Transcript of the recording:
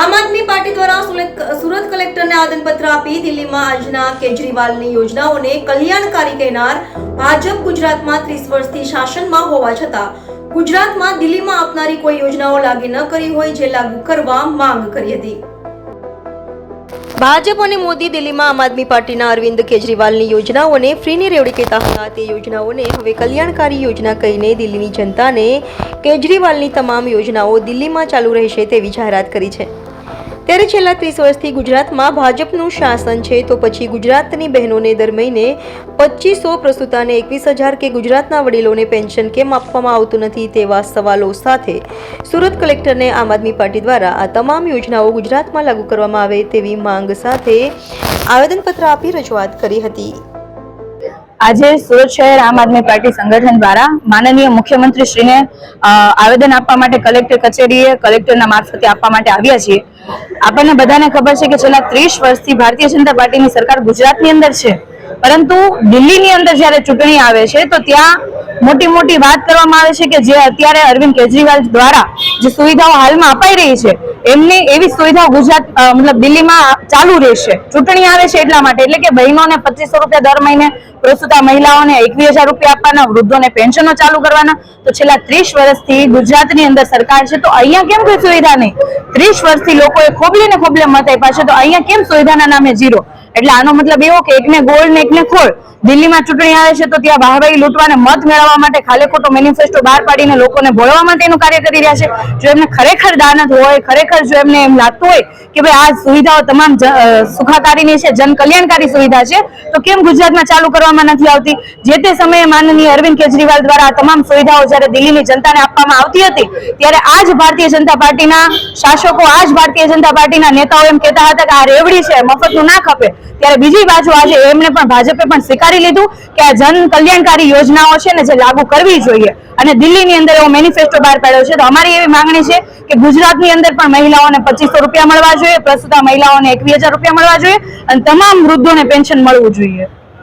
આમ આદમી પાર્ટી દ્વારા સુરત કલેક્ટરને આદનપત્ર આપી દિલ્હીમાં આજના કેજરીવાલની યોજનાઓને કલ્યાણકારી કહેનાર ભાજપ ગુજરાતમાં ત્રીસ વર્ષથી શાસનમાં હોવા છતાં ગુજરાતમાં દિલ્હીમાં આપનારી કોઈ યોજનાઓ લાગી ન કરી હોય જે લાગુ કરવા માંગ કરી હતી. ભાજપ અને મોદી દિલ્હીમાં આમ આદમી પાર્ટીના અરવિંદ કેજરીવાલની યોજનાઓને ફ્રીની રેવડી કહેતા હતા. તે યોજનાઓને હવે કલ્યાણકારી યોજના કહીને દિલ્હીની જનતાને કેજરીવાલની તમામ યોજનાઓ દિલ્હીમાં ચાલુ રહેશે તેવી જાહેરાત કરી છે. ત્યારે છેલ્લા ત્રીસ વર્ષથી ગુજરાતમાં ભાજપનું શાસન છે, તો પછી ગુજરાતની બહેનોને દર મહિને પચીસો પ્રસૂતાને એકવીસ હજાર કે ગુજરાતના વડીલોને પેન્શન કેમ આપવામાં આવતું નથી તેવા સવાલો સાથે સુરત કલેક્ટરને આમ આદમી પાર્ટી દ્વારા આ તમામ યોજનાઓ ગુજરાતમાં લાગુ કરવામાં આવે તેવી માંગ સાથે આવેદનપત્ર આપી રજૂઆત કરી હતી. આજે સુરત શહેર આમ આદમી પાર્ટી સંગઠન દ્વારા માનનીય મુખ્યમંત્રી શ્રીને આવેદન આપવા માટે કલેક્ટર કચેરીએ કલેક્ટરના મારફતે આપવા માટે આવ્યા છીએ. આપણને બધાને ખબર છે કે છેલ્લા ત્રીસ વર્ષથી ભારતીય જનતા પાર્ટીની સરકાર ગુજરાતની અંદર છે. પરંતુ દિલ્હીની અંદર જ્યારે ચૂંટણી આવે છે, તો ત્યાં મોટી મોટી વાત કરવામાં આવે છે કે જે અત્યારે અરવિંદ કેજરીવાલ દ્વારા જે સુવિધાઓ હાલમાં અપાઈ રહી છે એમની એવી સુવિધા ગુજરાત મતલબ દિલ્હીમાં ચાલુ રહેશે. ચૂંટણી આવે છે એટલા માટે. એટલે કે બહેનોને પચીસો રૂપિયા દર મહિને પ્રસ્તુતા મહિલાઓને એકવીસ હજાર રૂપિયા આપવાના, વૃદ્ધોને પેન્શનો ચાલુ કરવાના. તો છેલ્લા ત્રીસ વર્ષથી ગુજરાતની અંદર સરકાર છે. તો અહીંયા કેમ કોઈ સુવિધા નહીં? ત્રીસ વર્ષથી લોકોએ ખોબલીને ખોબલે મત આપ્યા છે. તો અહીંયા કેમ સુવિધાના નામે ઝીરો? એટલે આનો મતલબ એવો કે એકને ગોળ ને એકને ખોળ. દિલ્હીમાં ચૂંટણી આવે છે તો ત્યાં વાહવાહી લૂંટવાને મત મેળવવા માટે ખાલી ખોટો મેનિફેસ્ટો બહાર પાડીને લોકોને ભોળવા માટેનું કાર્ય કરી રહ્યા છે. જો એમને ખરેખર દાનત હોય, ખરેખર જો એમને એમ લાગતું હોય કે ભાઈ આ સુવિધાઓ તમામ સુખાકારીની છે જન કલ્યાણકારી સુવિધા છે, તો કેમ ગુજરાતમાં ચાલુ કરવામાં નથી આવતી? જે તે સમયે માનનીય અરવિંદ કેજરીવાલ દ્વારા તમામ સુવિધાઓ જ્યારે દિલ્હીની જનતાને આપવામાં આવતી હતી, ત્યારે આ જ ભારતીય જનતા પાર્ટીના શાસકો, આ જ ભારતીય જનતા પાર્ટીના નેતાઓ એમ કહેતા હતા કે આ રેવડી છે, મફતનું ના ખપે. ત્યારે બીજી બાજુ આજે એમને પણ ભાજપે પણ સ્વીકારી લીધું કે આ જન કલ્યાણકારી યોજનાઓ છે ને જે લાગુ કરવી જોઈએ. અને દિલ્હીની અંદર એવો મેનિફેસ્ટો બહાર પાડ્યો છે. તો અમારી એવી માંગણી છે કે ગુજરાતની અંદર પણ મહિલાઓને પચીસો રૂપિયા મળવા જોઈએ. પ્રસ્તુતા મહિલાઓને એકવીસ રૂપિયા મળવા જોઈએ. અને તમામ વૃદ્ધોને પેન્શન મળવું જોઈએ.